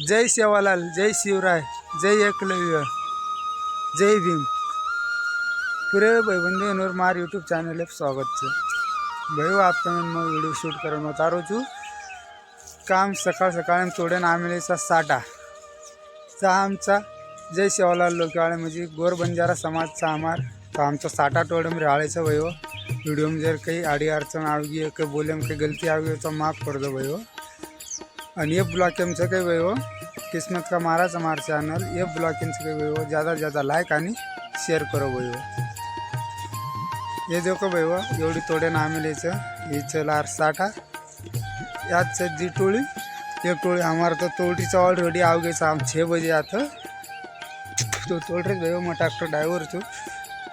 जय सेवालाल जय शिवराय जय एकलव्य जय भीम पूरे ભાઈબંધીઓનો માર યુટ્યુબ ચેનલે સ્વાગત છે ભાઈઓ આપ તમે વિડીયો શૂટ કરવાનો તારું છું काम सकाळ सकाळी तोडेन आमिलेचा साठा चा आमचा जय शिवालाल लोकवाळे म्हणजे गोर बंजारा समाजचा आमार तो आमचा साठा तोडम राळेचं वयो व्हिडिओ जर काही आडी अडचण आवगी काही बोलेम काही गलती आवगी तो माफ कर दो वयो अन ये ब्लॉग आमचं हुए हो किस्मत का माराचा मार चैनल ये ब्लॉग यांचं हुए हो ज़्यादा से ज़्यादा लाईक आणि शेअर करो भईयो हो। ये देखो वयो हो, एवढी तोडेन आमिलेचं हे चला साठा याद से जी टोली एक टोली हमारा तो तोड़ी से ऑलरेडी आ गई शाम छः बजे आता तो तोड़ रहे भाई हो, मैं ट्रैक्टर ड्राइवर छू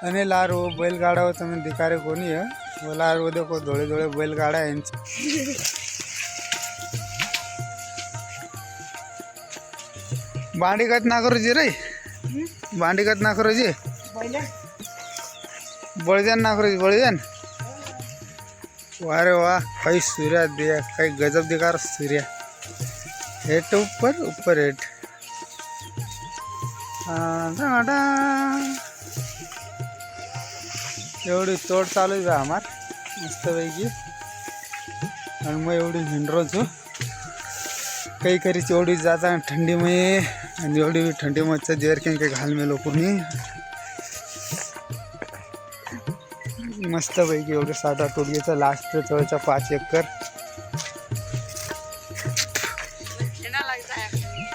अने लार वो बैलगाड़ा हो तुम्हें दिखा रहे कोनी है? वो लार वो देखो धोड़े बांडी कत ना करो जी रे. बांडी कत ना करो जी बळजान ना करो जी बळजान. वारे वाह कई सूर्या दिया कई गजब दिखा रहा सूर्या. हेट तो ऊपर ऊपर हेट एवढी तोड चालू आहे आम्हार मस्तपैकी. आणि मग एवढी हिंडरो છું काही करी एवढी जाता थंडीमध्ये आणि एवढी थंडीमध्ये जेर काही काही घाल मे लोकांनी मस्तपैकी एवढं साठा तोडीचा लास्ट जवळच्या पाच एकर.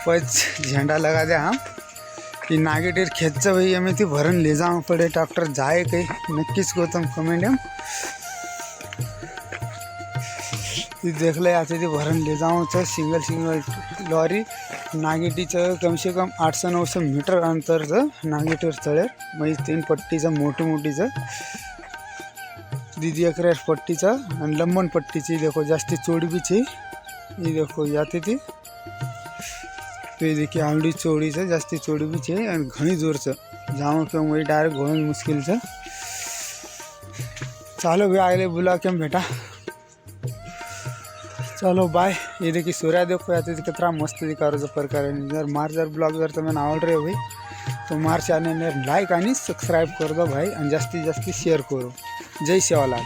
पच झंडा लगा दे हम कि नागेटेर खेतचं भाई हमें ती भरण ले जावं पडे. ट्रॅक्टर जाय काही. नक्कीच गौतम कमेंट हम ती देखलं आता ती भरण ले जावंचं सिंगल सिंगल लॉरी नागेटीचं कम से कम आठशे नऊशे मीटर अंतरचं नागेटीवर चढेल म्हणजे तीन पट्टीचं मोठी मोठीचं दीदी एकरा पट्टीचा आणि लंबन पट्टीची देखो जास्ती चोड़ी ही देखो जाते ती। ते देखील आवड़ी चोड़ी जास्ती चोड़ी भी थी और घनी जोर से जाऊँ के वही डायरेक्ट घोळून मुश्किल चालू बी आले बुला के भेटा। बेटा चलो बाय ये देखिए सूर्या देखो आते थे कितना मस्त दिखा रहा प्रकार है। जर मार जर ब्लॉग जर तुम्हें आवड रहे हो भाई। तो मार चॅनल लाईक आणि सबस्क्राईब कर दो भाई आणि जास्तीत जास्ती शेअर करो। जय शिवालाल